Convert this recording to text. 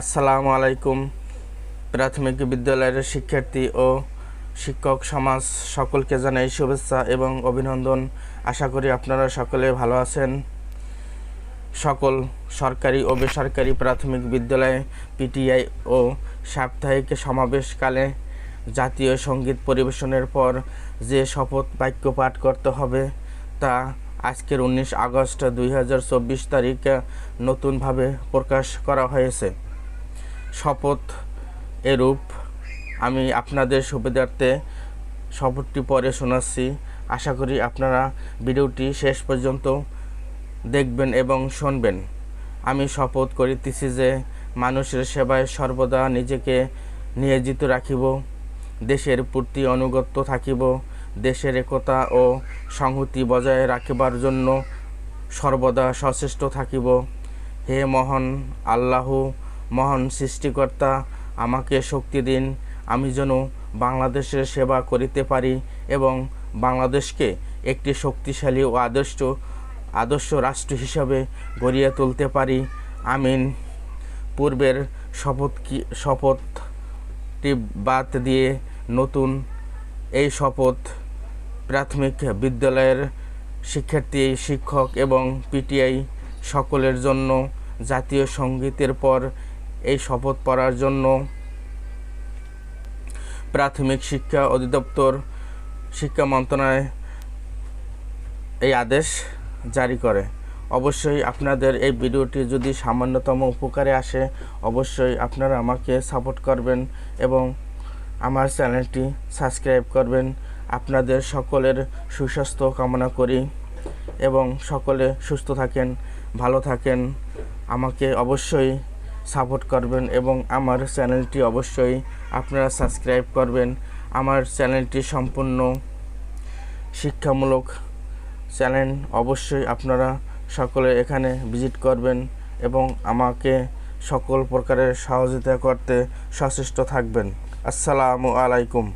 আসসালামু আলাইকুম। প্রাথমিক বিদ্যালয়ের শিক্ষার্থী ও শিক্ষক সমাজ সকলকে জানাই শুভেচ্ছা এবং অভিনন্দন। আশা করি আপনারা সকলে ভালো আছেন। সকল সরকারি ও বেসরকারি প্রাথমিক বিদ্যালয়ে পিটিআই ও সাপ্তাহিক সমাবেশকালে জাতীয় সংগীত পরিবেশনের পর যে শপথ বাক্য পাঠ করতে হবে তা আজকের উনিশ আগস্ট দুই তারিখ নতুনভাবে প্রকাশ করা হয়েছে। শপথ এরূপ। আমি আপনাদের সুবিধার্থে শপথটি পরে শোনাচ্ছি। আশা করি আপনারা ভিডিওটি শেষ পর্যন্ত দেখবেন এবং শুনবেন। আমি শপথ করিতেছি যে মানুষের সেবায় সর্বদা নিজেকে নিয়োজিত রাখিব, দেশের প্রতি অনুগত থাকিব, দেশের একতা ও সংহতি বজায় রাখিবার জন্য সর্বদা সচেষ্ট থাকিব। হে মহান আল্লাহ মহান সৃষ্টিকর্তা, আমাকে শক্তি দিন। আমি যেন বাংলাদেশের সেবা করিতে পারি এবং বাংলাদেশকে একটি শক্তিশালী ও আদর্শ আদর্শ রাষ্ট্র হিসাবে গড়িয়ে তুলতে পারি। আমিন। পূর্বের শপথ কি, শপথটি বাদ দিয়ে নতুন এই শপথ প্রাথমিক বিদ্যালয়ের শিক্ষার্থী, শিক্ষক এবং পিটিআই সকলের জন্য জাতীয় সঙ্গীতের পর এই শপথ পড়ার জন্য প্রাথমিক শিক্ষা অধিদপ্তর, শিক্ষা মন্ত্রণালয় এই আদেশ জারি করে। অবশ্যই আপনাদের এই ভিডিওটি যদি সামান্যতম উপকারে আসে, অবশ্যই আপনারা আমাকে সাপোর্ট করবেন এবং আমার চ্যানেলটি সাবস্ক্রাইব করবেন। আপনাদের সকলের সুস্বাস্থ্য কামনা করি এবং সকলে সুস্থ থাকেন, ভালো থাকেন। আমাকে অবশ্যই সাপোর্ট করবেন এবং আমার চ্যানেলটি অবশ্যই আপনারা সাবস্ক্রাইব করবেন। আমার চ্যানেলটি সম্পূর্ণ শিক্ষামূলক চ্যানেল অবশ্যই আপনারা সকলে এখানে ভিজিট করবেন এবং আমাকে সকল প্রকারের সহযোগিতা করতে সচেষ্ট থাকবেন। আসসালামু আলাইকুম।